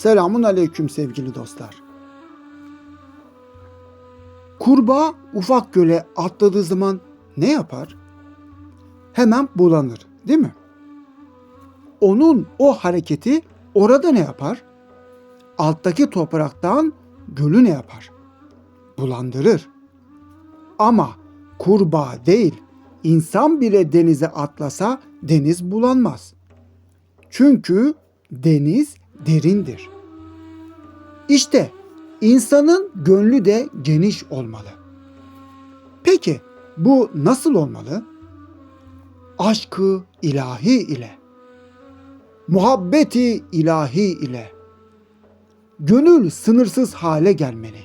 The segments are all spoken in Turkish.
Selamun aleyküm sevgili dostlar. Kurbağa ufak göle atladığı zaman ne yapar? Hemen bulanır, değil mi? Onun o hareketi orada ne yapar? Alttaki topraktan gölü ne yapar? Bulandırır. Ama kurbağa değil, insan bile denize atlasa deniz bulanmaz. Çünkü deniz derindir. İşte insanın gönlü de geniş olmalı. Peki bu nasıl olmalı? Aşkı ilahi ile, muhabbeti ilahi ile, gönül sınırsız hale gelmeli.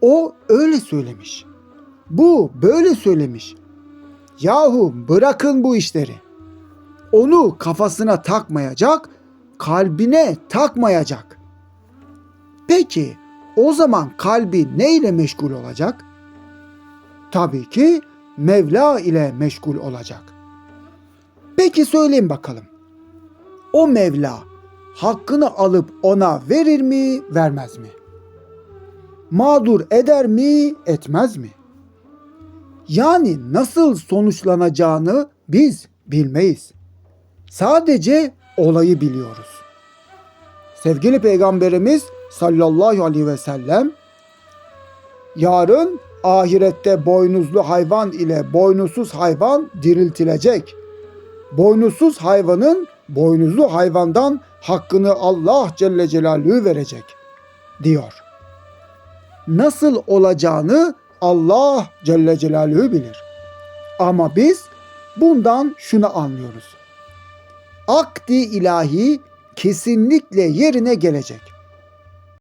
O öyle söylemiş. Bu böyle söylemiş. Yahu bırakın bu işleri. Onu kafasına takmayacak, kalbine takmayacak. Peki o zaman kalbi ne ile meşgul olacak? Tabii ki Mevla ile meşgul olacak. Peki söyleyin bakalım. O Mevla hakkını alıp ona verir mi, vermez mi? Mağdur eder mi, etmez mi? Yani nasıl sonuçlanacağını biz bilmeyiz. Sadece olayı biliyoruz. Sevgili Peygamberimiz sallallahu aleyhi ve sellem yarın ahirette boynuzlu hayvan ile boynuzsuz hayvan diriltilecek. Boynuzsuz hayvanın boynuzlu hayvandan hakkını Allah Celle Celaluhu verecek diyor. Nasıl olacağını Allah Celle Celaluhu bilir. Ama biz bundan şunu anlıyoruz. Akdi ilahi kesinlikle yerine gelecek.